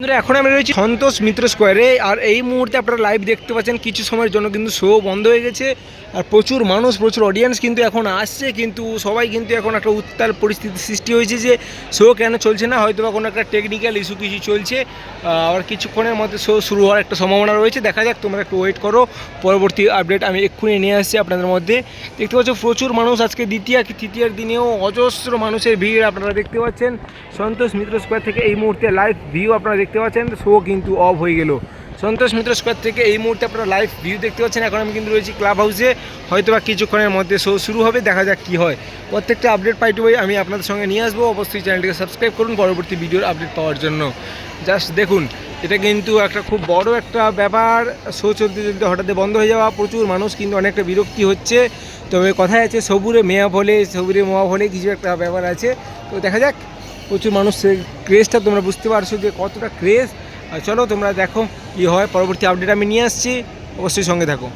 এখন আমি রয়েছি সন্তোষ মিত্র স্কোয়ারে, আর এই মুহূর্তে আপনারা লাইভ দেখতে পাচ্ছেন, কিছু সময়ের জন্য কিন্তু শো বন্ধ হয়ে গেছে, আর প্রচুর মানুষ, প্রচুর অডিয়েন্স কিন্তু এখন আসছে, কিন্তু সবাই কিন্তু এখন একটা উত্তাল পরিস্থিতি সৃষ্টি হয়েছে যে শো কেন চলছে না হয়তো বা কোনো একটা টেকনিক্যাল ইস্যু কিছু চলছে আর কিছুক্ষণের মধ্যে শো শুরু হওয়ার একটা সম্ভাবনা রয়েছে, দেখা যাক তোমরা একটু ওয়েট করো, পরবর্তী আপডেট আমি এক্ষুনি নিয়ে আসছি আপনাদের মধ্যে, দেখতে পাচ্ছ প্রচুর মানুষ আজকে দ্বিতীয় কি তৃতীয়ার দিনেও অজস্র মানুষের ভিড় আপনারা দেখতে পাচ্ছেন, সন্তোষ মিত্র স্কোয়ার থেকে এই মুহূর্তে লাইভ ভিউ আপনারা দেখতে পাচ্ছেন শো কিন্তু অফ হয়ে গেল। সন্তোষ মিত্র স্কোয়ার থেকে এই মুহূর্তে আপনারা লাইভ ভিউ দেখতে পাচ্ছেন। এখন আমি কিন্তু রয়েছি ক্লাব হাউসে হয়তো বা কিছুক্ষণের মধ্যে শো শুরু হবে, দেখা যাক কী হয়। প্রত্যেকটা আপডেট পাই টু আমি আপনাদের সঙ্গে নিয়ে আসব। অবশ্যই চ্যানেলটিকে সাবস্ক্রাইব করুন পরবর্তী ভিডিওর আপডেট পাওয়ার জন্য। জাস্ট দেখুন, এটা কিন্তু একটা খুব বড় একটা ব্যাপার। শো চলতে চলতে হঠাৎ বন্ধ হয়ে যাওয়া। প্রচুর মানুষ কিন্তু অনেকটা বিরক্তি হচ্ছে। তবে কথায় আছে, সবুরে মেয়া ফলে সবুরে মোয়া ফলে কিছু একটা ব্যাপার আছে। তো দেখা যাক প্রচুর মানুষ সেই ক্রেজটা তোমরা বুঝতে পারছ যে কতটা ক্রেজ চলো তোমরা দেখো কী হয়, পরবর্তী আপডেট আমি নিয়ে আসছি। অবশ্যই সঙ্গে থাকো।